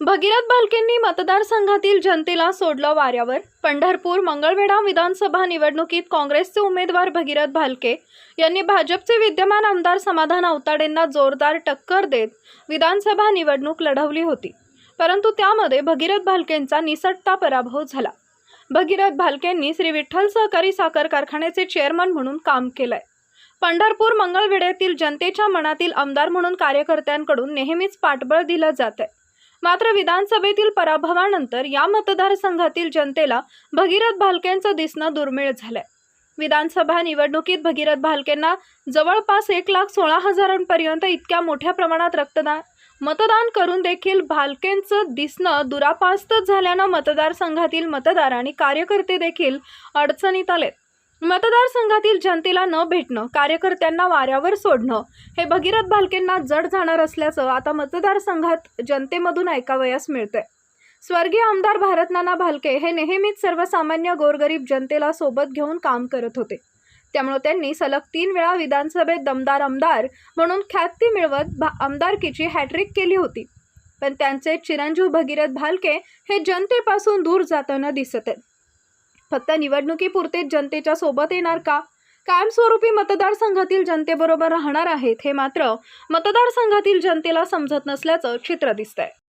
भगीरथ भालकेंनी मतदारसंघातील जनतेला सोडलं वाऱ्यावर. पंढरपूर मंगळवेढा विधानसभा निवडणुकीत काँग्रेसचे उमेदवार भगीरथ भालके यांनी भाजपचे विद्यमान आमदार समाधान अवताडेंना जोरदार टक्कर देत विधानसभा निवडणूक लढवली होती. परंतु त्यामध्ये भगीरथ भालकेंचा निसटता पराभव झाला. भगीरथ भालकेंनी श्री विठ्ठल सहकारी साखर कारखान्याचे चेअरमन म्हणून काम केलंय. पंढरपूर मंगळवेढ्यातील जनतेच्या मनातील आमदार म्हणून कार्यकर्त्यांकडून नेहमीच पाठबळ दिलं जात आहे मात्र विधानसभेतील पराभवानंतर या मतदारसंघातील जनतेला भगीरथ भालकेंचं दिसणं दुर्मिळ झालंय. विधानसभा निवडणुकीत भगीरथ भालकेंना जवळपास एक लाख सोळा हजारांपर्यंत इतक्या मोठ्या प्रमाणात रक्तदान मतदान करून देखील भालकेंचं दिसणं दुरापास्तच झाल्यानं मतदारसंघातील मतदार आणि कार्यकर्ते देखील अडचणीत आलेत. मतदारसंघातील जनतेला न भेटणं कार्यकर्त्यांना वाऱ्यावर सोडणं हे भगीरथ भालकेंना जड जाणार असल्याचं आता मतदारसंघात जनतेमधून ऐकावयास मिळतंय. स्वर्गीय आमदार भारतनाना भालके हे नेहमीच सर्वसामान्य गोरगरीब जनतेला सोबत घेऊन काम करत होते. त्यामुळे त्यांनी सलग तीन वेळा विधानसभेत दमदार आमदार म्हणून ख्याती मिळवत भा आमदारकीची हॅट्रिक केली होती. पण त्यांचे चिरंजीव भगीरथ भालके हे जनतेपासून दूर जाताना दिसत आहेत. फक्त निवडणुकीपुरतेच जनतेच्या सोबत येणार का? कायमस्वरूपी मतदारसंघातील जनतेबरोबर राहणार आहेत हे मात्र मतदारसंघातील जनतेला समजत नसल्याचं चित्र दिसतंय.